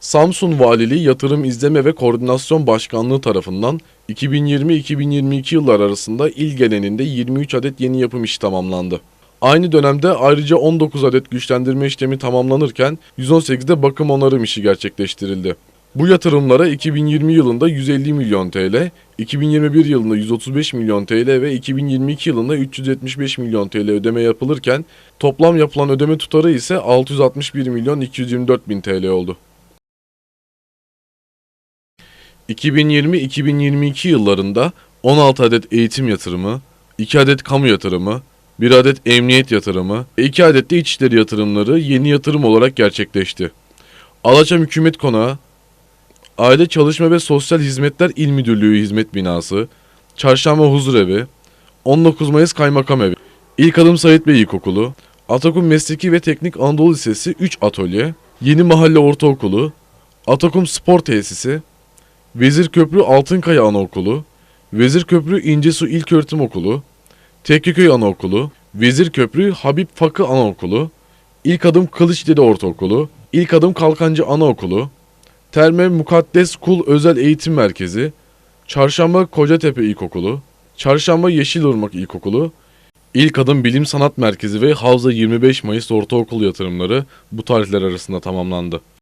Samsun Valiliği Yatırım İzleme ve Koordinasyon Başkanlığı tarafından 2020-2022 yıllar arasında il genelinde 23 adet yeni yapım işi tamamlandı. Aynı dönemde ayrıca 19 adet güçlendirme işlemi tamamlanırken 118'de bakım onarım işi gerçekleştirildi. Bu yatırımlara 2020 yılında 150 milyon TL, 2021 yılında 135 milyon TL ve 2022 yılında 375 milyon TL ödeme yapılırken toplam yapılan ödeme tutarı ise 661 milyon 224 bin TL oldu. 2020-2022 yıllarında 16 adet eğitim yatırımı, 2 adet kamu yatırımı, 1 adet emniyet yatırımı ve 2 adet de içişleri yatırımları yeni yatırım olarak gerçekleşti. Alaçam Hükümet Konağı, Aile Çalışma ve Sosyal Hizmetler İl Müdürlüğü Hizmet Binası, Çarşamba Huzur Evi, 19 Mayıs Kaymakam Evi, İlk Adım Sait Bey İlkokulu, Atakum Mesleki ve Teknik Anadolu Lisesi 3 Atölye, Yeni Mahalle Ortaokulu, Atakum Spor Tesisi, Vezirköprü Altınkaya Anaokulu, Vezirköprü İncesu İlköğretim Okulu, Tekkeköy Anaokulu, Vezirköprü Habib Fakı Anaokulu, İlk Adım Kılıçdere Ortaokulu, İlk Adım Kalkancı Anaokulu, Terme Mukaddes Kul Özel Eğitim Merkezi, Çarşamba Kocatepe İlkokulu, Çarşamba Yeşilırmak İlkokulu, İlk Adım Bilim Sanat Merkezi ve Havza 25 Mayıs Ortaokul yatırımları bu tarihler arasında tamamlandı.